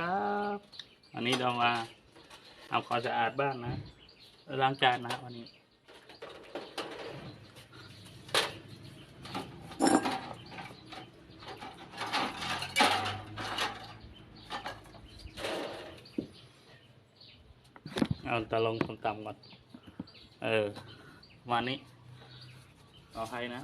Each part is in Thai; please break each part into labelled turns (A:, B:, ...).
A: ครับ วันนี้เรามาทำความสะอาดบ้านนะล้างจานนะวันนี้เอาตะลงต่ำๆก่อน เออประมาณนี้ เอาให้นะ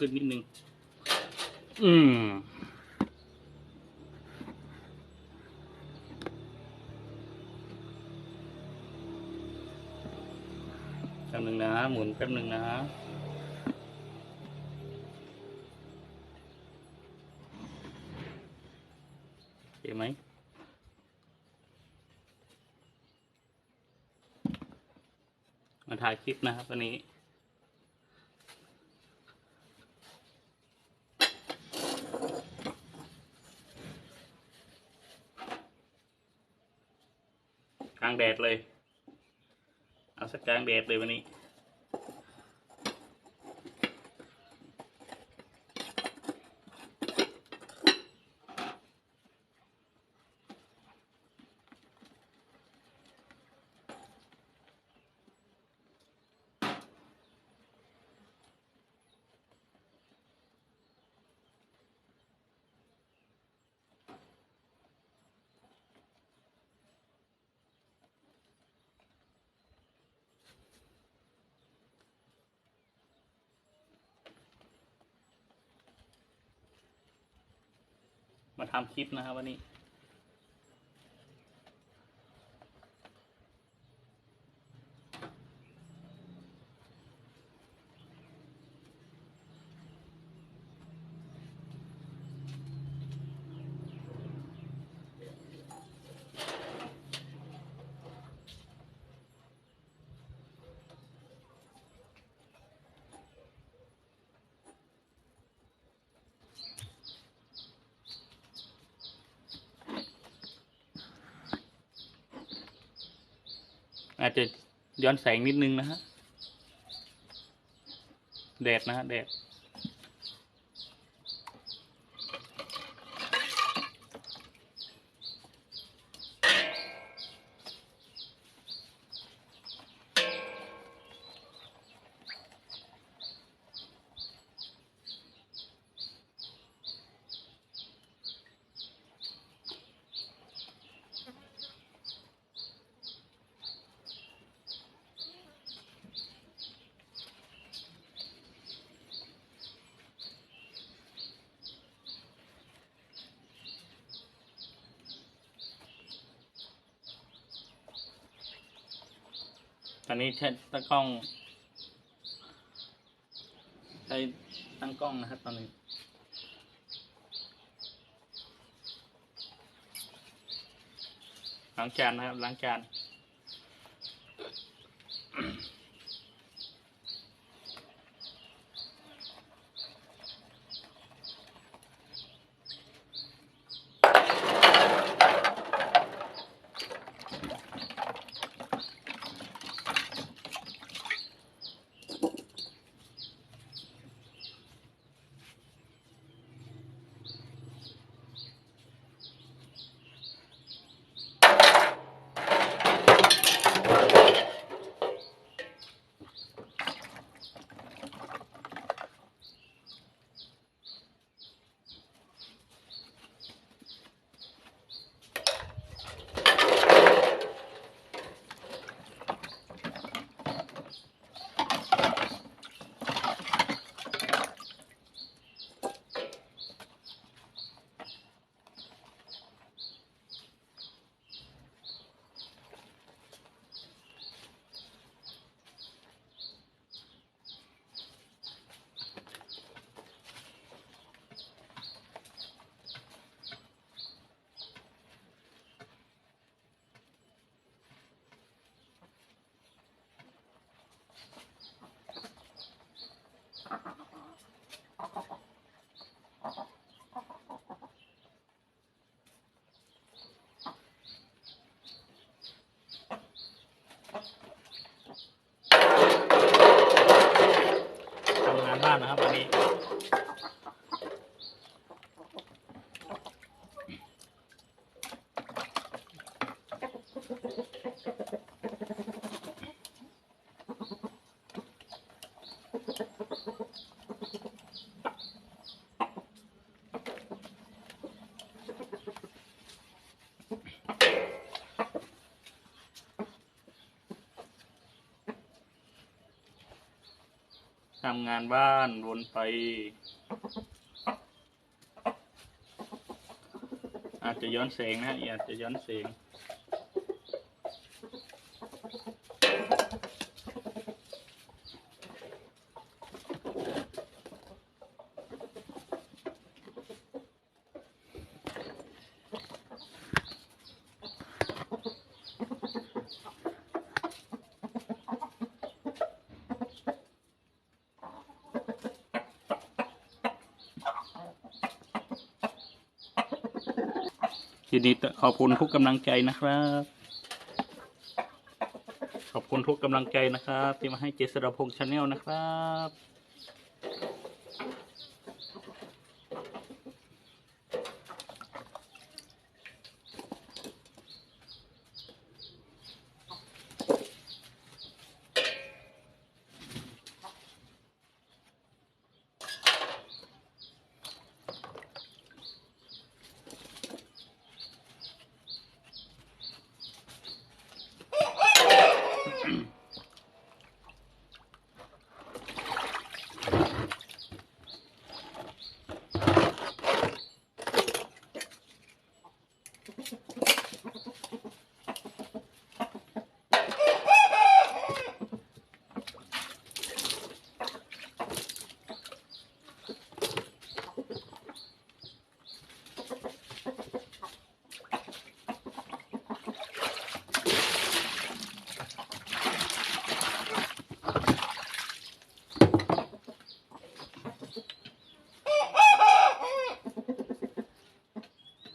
A: ขึ้นนิดนึง อืมแป๊บหนึ่งนะ หมุนแป๊บหนึ่งนะเห็นไหมมาถ่ายคลิปนะครับวันนี้ กลาง แดดเลย เอาสักกลางแดดเลยวันนี้ มาทำคลิปนะครับวันนี้ อาจจะย้อนแสงนิดนึงนะฮะแดดนะฮะแดด อนนี้ใช้ตั้งกล้อง ใช้ตั้งกล้องนะครับตอนนี้ล้างจานนะครับล้างจาน บ้านนะครับวันนี้ำงานบ้านวนไป อาจจะย้อนแสงนะอาจจะย้อนแสง ยินดีต้อขอบคุณทุกกำลังใจนะครับ ขอบคุณทุกกำลังใจนะครับ ที่มาให้เจษฎาพงษ์ชาแนลนะครับ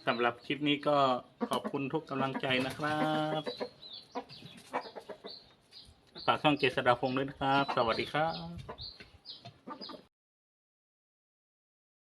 A: สำหรับคลิปนี้ก็ขอบคุณทุกกำลังใจนะครับ ฝากช่องเจษดาพงษ์ด้วยนะครับ สวัสดีครับ